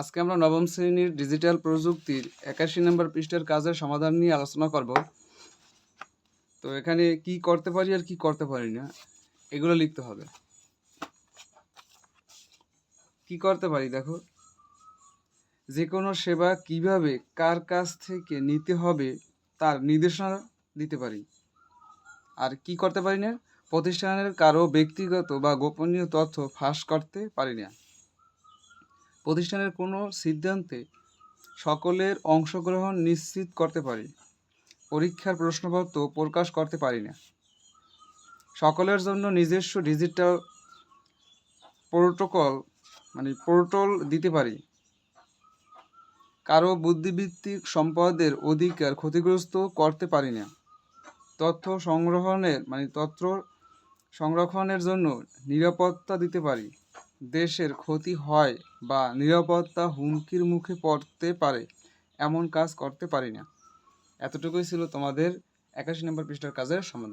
আজকে আমরা নবম শ্রেণির ডিজিটাল প্রযুক্তির একাশি নম্বর পৃষ্ঠার কাজের সমাধান নিয়ে আলোচনা করব। তো এখানে কি করতে পারি আর কি করতে পারি না, এগুলো লিখতে হবে। কি করতে পারি দেখো? যে কোনো সেবা কীভাবে কার কাছ থেকে নিতে হবে তার নির্দেশনা দিতে পারি। আর কি করতে পারি না? প্রতিষ্ঠানের কারও ব্যক্তিগত বা গোপনীয় তথ্য ফাঁস করতে পারি না। প্রতিষ্ঠানের কোনো সিদ্ধান্তে সকলের অংশগ্রহণ নিশ্চিত করতে পারি। পরীক্ষার প্রশ্নপত্র প্রকাশ করতে পারি না। সকলের জন্য নিজস্ব ডিজিটাল প্রোটোকল মানে পোর্টাল দিতে পারি। কারও বুদ্ধিবৃত্তিক সম্পদের অধিকার ক্ষতিগ্রস্ত করতে পারি না। তথ্য সংগ্রহণের মানে তথ্য সংরক্ষণের জন্য নিরাপত্তা দিতে পারি। দেশের ক্ষতি হয় বা নিরাপত্তা হুমকির মুখে পড়তে পারে, এমন কাজ করতে পারি না। এতটুকুই ছিল তোমাদের একাশি নম্বর পৃষ্ঠার কাজের সমাধান